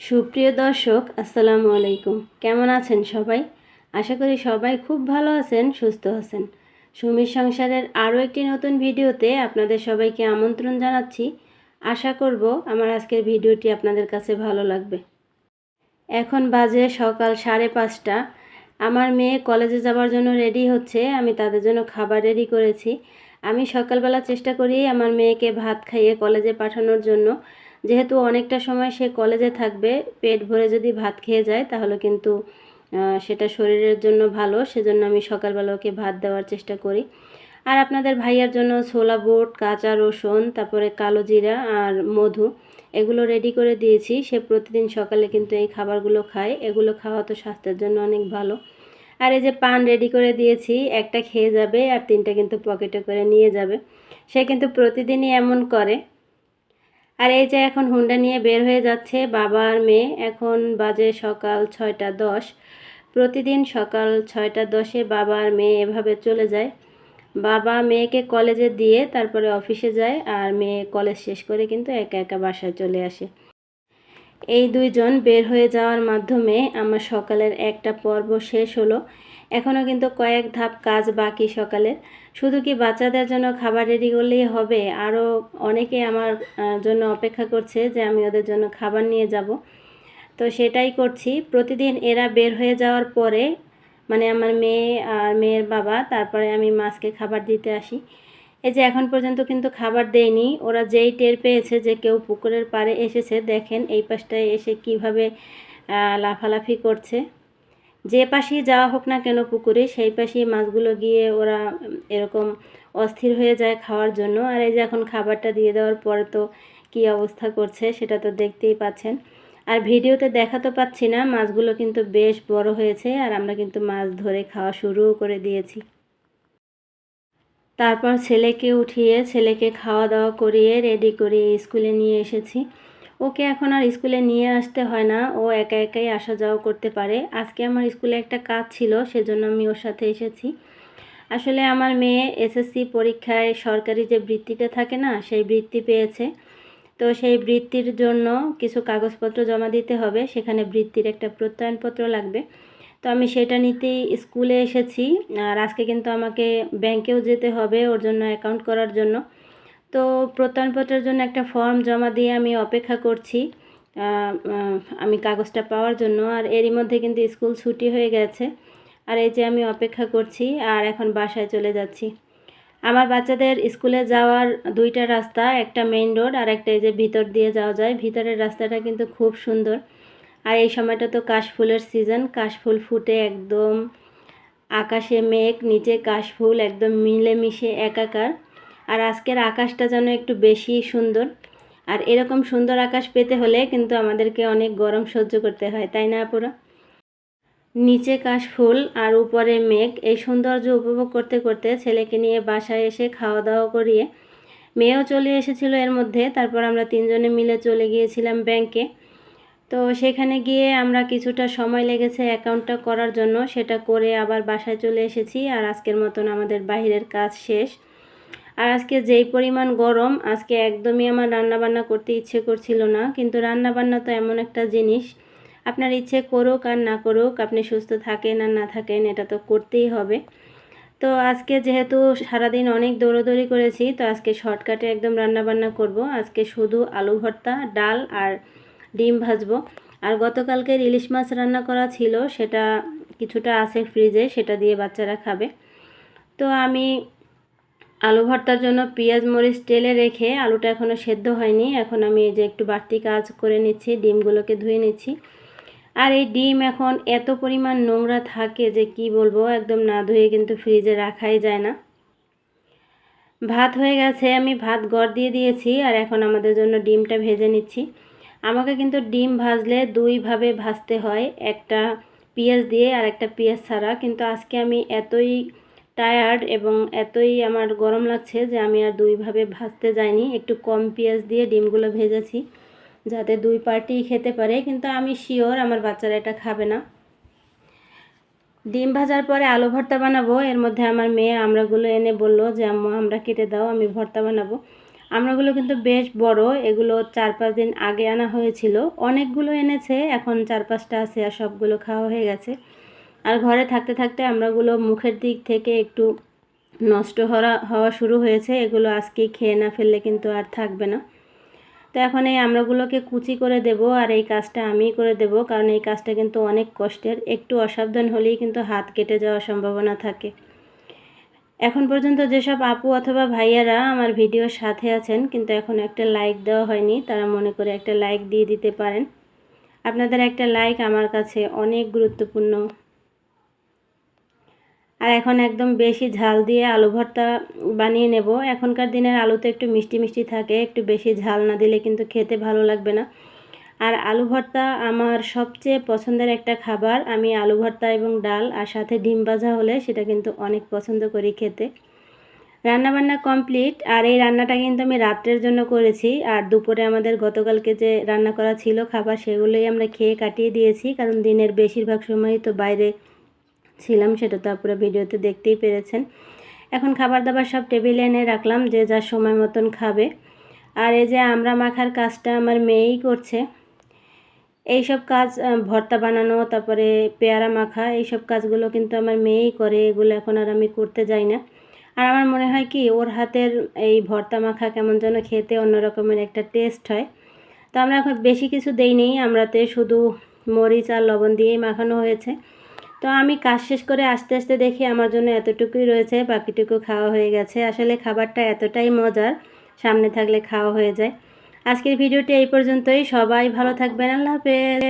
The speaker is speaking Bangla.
সুপ্রিয় দর্শক, আসসালামু আলাইকুম। কেমন আছেন সবাই? আশা করি সবাই খুব ভালো আছেন, সুস্থ আছেন। সুমির সংসারের আরও একটি নতুন ভিডিওতে আপনাদের সবাইকে আমন্ত্রণ জানাচ্ছি। আশা করব আমার আজকের ভিডিওটি আপনাদের কাছে ভালো লাগবে। এখন বাজে সকাল সাড়ে পাঁচটা। আমার মেয়ে কলেজে যাওয়ার জন্য রেডি হচ্ছে। আমি তাদের জন্য খাবার রেডি করেছি। আমি সকালবেলা চেষ্টা করি আমার মেয়েকে ভাত খাইয়ে কলেজে পাঠানোর জন্য। যেহেতু অনেকটা সময় সে কলেজে থাকবে, পেট ভরে যদি ভাত খেয়ে যায়, তাহলে কিন্তু সেটা শরীরের জন্য ভালো। সেজন্য আমি সকালবেলা ওকে ভাত দেওয়ার চেষ্টা করি। আর আপনাদের ভাইয়ার জন্য ছোলা বুট, কাঁচা রসুন, তারপরে কালো জিরা আর মধু, এগুলো রেডি করে দিয়েছি। সে প্রতিদিন সকালে কিন্তু এই খাবারগুলো খায়। এগুলো খাওয়া তো স্বাস্থ্যের জন্য অনেক ভালো। আর এই যে পান রেডি করে দিয়েছি, একটা খেয়ে যাবে আর তিনটা কিন্তু পকেটে করে নিয়ে যাবে। সে কিন্তু প্রতিদিনই এমন করে। আর এই যে এখন হুন্ডা নিয়ে বের হয়ে যাচ্ছে বাবা আর মেয়ে, এখন বাজে সকাল ছয়টা দশ। প্রতিদিন সকাল ছয়টা দশে বাবা আর মেয়ে এভাবে চলে যায়। বাবা মেয়েকে কলেজে দিয়ে তারপরে অফিসে যায় আর মেয়ে কলেজ শেষ করে কিন্তু একা একা বাসায় চলে আসে। এই দুইজন বের হয়ে যাওয়ার মাধ্যমে আমার সকালের একটা পর্ব শেষ হলো। এখনও কিন্তু কয়েক ধাপ কাজ বাকি সকালের। শুধু কি বাচ্চাদের জন্য খাবার রেডি করলেই হবে? আরও অনেকে আমার জন্য অপেক্ষা করছে যে আমি ওদের জন্য খাবার নিয়ে যাব। তো সেটাই করছি। প্রতিদিন এরা বের হয়ে যাওয়ার পরে মানে আমার মেয়ে আর মেয়ের বাবা, তারপরে আমি মাছকে খাবার দিতে আসি। এই যে এখন পর্যন্ত কিন্তু খাবার দেয়নি ওরা যেই টের পেয়েছে যে কেউ পুকুরের পাড়ে এসেছে, দেখেন এই পাশটায় এসে কীভাবে লাফালাফি করছে। যে পাশেই যাওয়া হোক না কেন পুকুরে, সেই পাশেই মাছগুলো গিয়ে ওরা এরকম অস্থির হয়ে যায় খাওয়ার জন্য। আর এই যে এখন খাবারটা দিয়ে দেওয়ার পরে তো কী অবস্থা করছে সেটা তো দেখতেই পাচ্ছেন। আর ভিডিওতে দেখা তো পাচ্ছি না, মাছগুলো কিন্তু বেশ বড় হয়েছে আর আমরা কিন্তু মাছ ধরে খাওয়া শুরুও করে দিয়েছি। তারপর ছেলেকে উঠিয়ে, ছেলেকে খাওয়া দাওয়া করিয়ে রেডি করিয়ে স্কুলে নিয়ে এসেছি। ওকে এখন আর স্কুলে নিয়ে আসতে হয় না। ও একা একাই আসা যাওয়া করতে পারে। আজকে আমার স্কুলে একটা কাজ ছিল, সেজন্য আমি ওর সাথে এসেছি। আসলে আমার মেয়ে এসএসসি পরীক্ষায় সরকারি যে বৃত্তিটা থাকে না, সেই বৃত্তি পেয়েছে। তো সেই বৃত্তির জন্য কিছু কাগজপত্র জমা দিতে হবে। সেখানে বৃত্তির একটা প্রত্যয়নপত্র লাগবে। তো আমি সেটা নিতেই স্কুলে এসেছি। আর আজকে কিন্তু আমাকে ব্যাংকেও যেতে হবে ওর জন্য অ্যাকাউন্ট করার জন্য। তো প্রত্যয়নপত্রের জন্য একটা ফর্ম জমা দিয়ে আমি অপেক্ষা করছি। আমি কাগজটা পাওয়ার জন্য। আর এরই মধ্যে কিন্তু স্কুল ছুটি হয়ে গেছে। আর এই যে আমি অপেক্ষা করছি আর এখন বাসায় চলে যাচ্ছি। আমার বাচ্চাদের স্কুলে যাওয়ার দুইটা রাস্তা, একটা মেইন রোড আর একটা এই যে ভিতর দিয়ে যাওয়া যায়। ভিতরের রাস্তাটা কিন্তু খুব সুন্দর। আর এই সময়টা তো কাশফুলের সিজন কাশফুল ফুটে একদম আকাশে মেঘ, নিচে কাশফুল, একদম মিলেমিশে একাকার। আর আজকের আকাশটা যেন একটু বেশি সুন্দর। আর এরকম সুন্দর আকাশ পেতে হলে কিন্তু আমাদেরকে অনেক গরম সহ্য করতে হয়, তাই না আপুরা? নিচে কাশফুল আর উপরে মেঘ, এই সৌন্দর্য উপভোগ করতে করতে ছেলেকে নিয়ে বাসায় এসে খাওয়া দাওয়া করিয়ে মেয়েও চলে এসেছিল এর মধ্যে। তারপর আমরা তিনজনে মিলে চলে গিয়েছিলাম ব্যাংকে তো সেখানে গিয়ে আমরা কিছুটা সময় লেগেছে অ্যাকাউন্টটা করার জন্য। সেটা করে আবার বাসায় চলে এসেছি আর আজকের মতন আমাদের বাইরের কাজ শেষ। আর আজকে যেই পরিমাণ গরম, আজকে একদমই আমার রান্না বান্না করতে ইচ্ছে করছিল না, কিন্তু রান্না বান্না তো এমন একটা জিনিস। আপনার ইচ্ছে করুক আর না করুক, আপনি সুস্থ থাকেন আর না থাকেন, এটা তো করতেই হবে। তো আজকে যেহেতু সারাদিন অনেক দৌড়োদৌড়ি করেছি, তো আজকে শর্টকাটে একদম রান্না বান্না করব। আজকে শুধু আলু ভর্তা, ডাল আর ডিম ভাজবো। আর গতকালকের ইলিশ মাছ রান্না করা ছিল, সেটা কিছুটা আছে ফ্রিজে, সেটা দিয়ে বাচ্চারা খাবে। তো আমি আলু ভর্তার জন্য পেঁয়াজ, মরিচ, তেলে রেখে আলুটা এখনও সেদ্ধ হয়নি। এখন আমি এই যে একটু বাড়তি কাজ করে নিচ্ছি, ডিমগুলোকে ধুয়ে নিচ্ছি। আর এই ডিম এখন এত পরিমাণ নোংরা থাকে যে কি বলব, একদম না ধুয়ে কিন্তু ফ্রিজে রাখাই যায় না। ভাত হয়ে গেছে, আমি ভাত গড় দিয়ে দিয়েছি আর এখন আমাদের জন্য ডিমটা ভেজে নিচ্ছি। আমাকে কিন্তু ডিম ভাজলে দুইভাবে ভাজতে হয়, একটা পেঁয়াজ দিয়ে আর একটা পেঁয়াজ ছাড়া। কিন্তু আজকে আমি এতই টায়ার্ড এবং এতই আমার গরম লাগছে যে আমি আর দুইভাবে ভাজতে যাইনি। একটু কম পেঁয়াজ দিয়ে ডিমগুলো ভেজেছি যাতে দুই পার্টি খেতে পারে, কিন্তু আমি শিওর আমার বাচ্চারা এটা খাবে না। ডিম ভাজার পরে আলু ভর্তা বানাবো। এর মধ্যে আমার মেয়ে আমরাগুলো এনে বলল যে, আম্মু, আমরা কেটে দাও, আমি ভর্তা বানাবো। আমরাগুলো কিন্তু বেশ বড়, এগুলো চার পাঁচ দিন আগে আনা হয়েছিল। অনেকগুলো এনেছে, এখন চার পাঁচটা আছে আর সবগুলো খাওয়া হয়ে গেছে। আর ঘরে থাকতে থাকতে আমড়াগুলো মুখের দিক থেকে একটু নষ্ট হওয়া হওয়া শুরু হয়েছে। এগুলো আজকেই খেয়ে না ফেললে কিন্তু আর থাকবে না। তো এখন এই আমড়াগুলোকে কুচি করে দেব আর এই কাজটা আমিই করে দেব, কারণ এই কাজটা কিন্তু অনেক কষ্টের। একটু অসাবধান হলেই কিন্তু হাত কেটে যাওয়ার সম্ভাবনা থাকে। এখন পর্যন্ত যেসব আপু অথবা ভাইয়ারা আমার ভিডিওর সাথে আছেন, কিন্তু এখন একটা লাইক দেওয়া হয়নি, তারা মনে করে একটা লাইক দিয়ে দিতে পারেন। আপনাদের একটা লাইক আমার কাছে অনেক গুরুত্বপূর্ণ। আর এখন একদম বেশি ঝাল দিয়ে আলু ভর্তা বানিয়ে নেব। এখনকার দিনের আলু তো একটু মিষ্টি মিষ্টি থাকে, একটু বেশি ঝাল না দিলে কিন্তু খেতে ভালো লাগবে না। আর আলু ভর্তা আমার সবচেয়ে পছন্দের একটা খাবার। আমি আলু ভর্তা এবং ডাল আর সাথে ডিম ভাজা হলে সেটা কিন্তু অনেক পছন্দ করি খেতে। রান্নাবান্না কমপ্লিট আর এই রান্নাটা কিন্তু আমি রাত্রের জন্য করেছি। আর দুপুরে আমাদের গতকালকে যে রান্না করা ছিল খাবার, সেগুলোই আমরা খেয়ে কাটিয়ে দিয়েছি। কারণ দিনের বেশিরভাগ সময়ই তো বাইরে ছিলাম, সেটা তো আপনারা ভিডিওতে দেখতেই পেরেছেন। এখন খাবার দাবার সব টেবিলে এনে রাখলাম যে যার সময় মতন খাবে। আর এই যে আমরা মাখার কাজটা আমার মেয়েই করছে। এইসব কাজ ভর্তা বানানো, তারপরে পেয়ারা মাখা এই সব কাজগুলো কিন্তু আমার মেয়েই করে, এগুলো এখন আর আমি করতে যাই না। আর আমার মনে হয় কি, ওর হাতের এই ভর্তা মাখা কেমন যেন খেতে অন্য রকমের একটা টেস্ট হয়। তো আমরা এখন বেশি কিছু দেইনি আমরাতে শুধু মরিচ আর লবণ দিয়েই মাখানো হয়েছে। তো আমি কাজ শেষ করে আস্তে আস্তে দেখি আমার জন্য এতটুকুই রয়েছে, বাকিটুকু খাওয়া হয়ে গেছে। আসলে খাবারটা এতটাই মজার, সামনে থাকলে খাওয়া হয়ে যায়। আজকের ভিডিওটি এই পর্যন্তই। সবাই ভালো থাকবেন। আল্লাহ হাফেজ।